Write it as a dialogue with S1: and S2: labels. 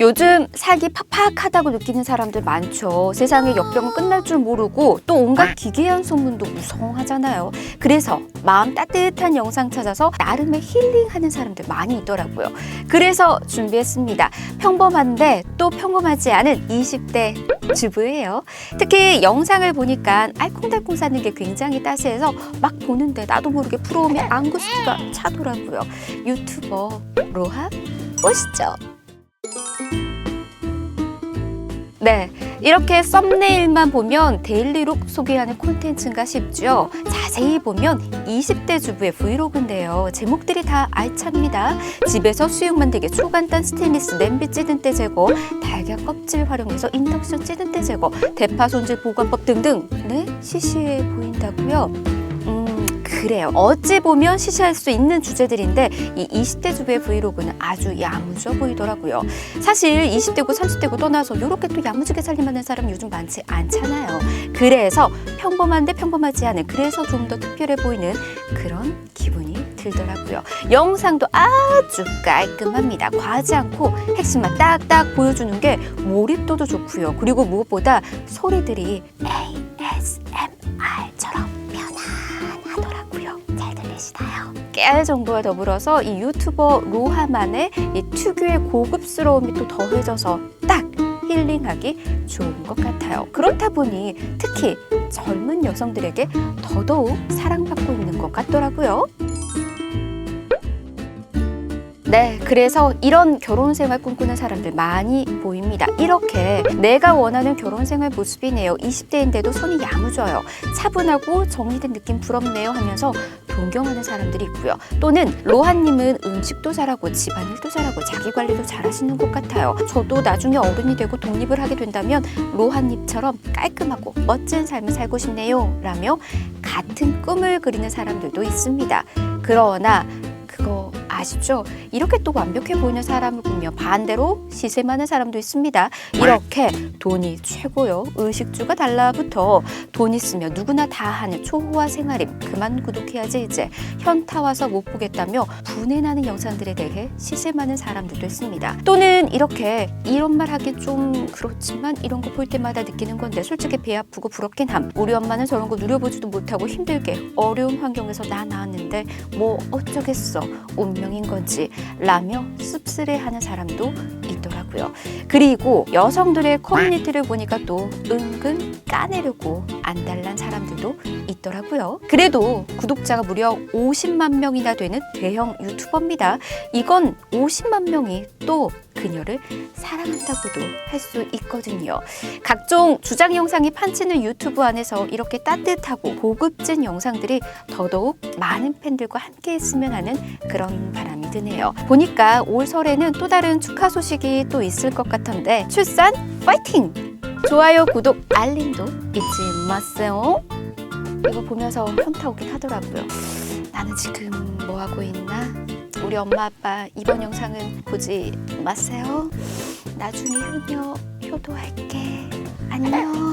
S1: 요즘 살기 팍팍하다고 느끼는 사람들 많죠. 세상에 역병은 끝날 줄 모르고 또 온갖 기괴한 소문도 무성하잖아요. 그래서 마음 따뜻한 영상 찾아서 나름의 힐링하는 사람들 많이 있더라고요. 그래서 준비했습니다. 평범한데 또 평범하지 않은 20대 주부예요. 특히 영상을 보니까 알콩달콩 사는 게 굉장히 따스해서 막 보는데 나도 모르게 부러움이 안구수가 차더라고요. 유튜버 로하 보시죠. 네, 이렇게 썸네일만 보면 데일리룩 소개하는 콘텐츠인가 싶죠. 자세히 보면 20대 주부의 브이로그인데요. 제목들이 다 알찹니다. 집에서 수육 만들기 초간단 스테인리스 냄비 찌든때 제거, 달걀 껍질 활용해서 인덕션 찌든때 제거, 대파 손질 보관법 등등. 네, 시시해 보인다고요? 음, 그래요. 어찌 보면 시시할 수 있는 주제들인데 이 20대 주부의 브이로그는 아주 야무져 보이더라고요. 사실 20대고 30대고 떠나서 이렇게 또 야무지게 살림하는 사람 요즘 많지 않잖아요. 그래서 평범한데 평범하지 않은 그래서 좀 더 특별해 보이는 그런 기분이 들더라고요. 영상도 아주 깔끔합니다. 과하지 않고 핵심만 딱딱 보여주는 게 몰입도도 좋고요. 그리고 무엇보다 소리들이 ASMR처 잘 들리시나요? 깨알 정도와 더불어서 이 유튜버 로하만의 이 특유의 고급스러움이 또 더해져서 딱 힐링하기 좋은 것 같아요. 그렇다 보니 특히 젊은 여성들에게 더더욱 사랑받고 있는 것 같더라고요. 네, 그래서 이런 결혼 생활 꿈꾸는 사람들 많이 보입니다. 이렇게 내가 원하는 결혼 생활 모습이네요. 20대인데도 손이 야무져요. 차분하고 정리된 느낌 부럽네요 하면서 동경하는 사람들이 있고요. 또는 로하님은 음식도 잘하고 집안일도 잘하고 자기 관리도 잘하시는 것 같아요. 저도 나중에 어른이 되고 독립을 하게 된다면 로하님처럼 깔끔하고 멋진 삶을 살고 싶네요. 라며 같은 꿈을 그리는 사람들도 있습니다. 그러나 아시죠? 이렇게 또 완벽해 보이는 사람을 보며 반대로 시세 많은 사람도 있습니다. 이렇게 돈이 최고요. 의식주가 달라부터 돈 있으면 누구나 다 하는 초호화 생활임. 그만 구독해야지 이제. 현타 와서 못 보겠다며 분해나는 영상들에 대해 시세 많은 사람들도 있습니다. 또는 이렇게 이런 말 하기 좀 그렇지만 이런 거 볼 때마다 느끼는 건데 솔직히 배 아프고 부럽긴 함. 우리 엄마는 저런 거 누려보지도 못하고 힘들게 어려운 환경에서 나 나왔는데 뭐 어쩌겠어. 운명 인 건지 라며 씁쓸해하는 사람도 있더라고요. 그리고 여성들의 커뮤니티를 보니까 또 은근 까내려고 안달난 사람들도 있더라고요. 그래도 구독자가 무려 50만 명이나 되는 대형 유튜버입니다. 이건 50만 명이 또 그녀를 사랑한다고도 할 수 있거든요. 각종 주장 영상이 판치는 유튜브 안에서 이렇게 따뜻하고 고급진 영상들이 더더욱 많은 팬들과 함께 했으면 하는 그런 바람이 드네요. 보니까 올 설에는 또 다른 축하 소식이 또 있을 것 같던데 출산 파이팅! 좋아요, 구독, 알림도 잊지 마세요. 이거 보면서 현타 오긴 하더라고요. 나는 지금 뭐 하고 있나? 우리 엄마 아빠 이번 영상은 보지 마세요. 나중에 효녀 효도할게. 안녕.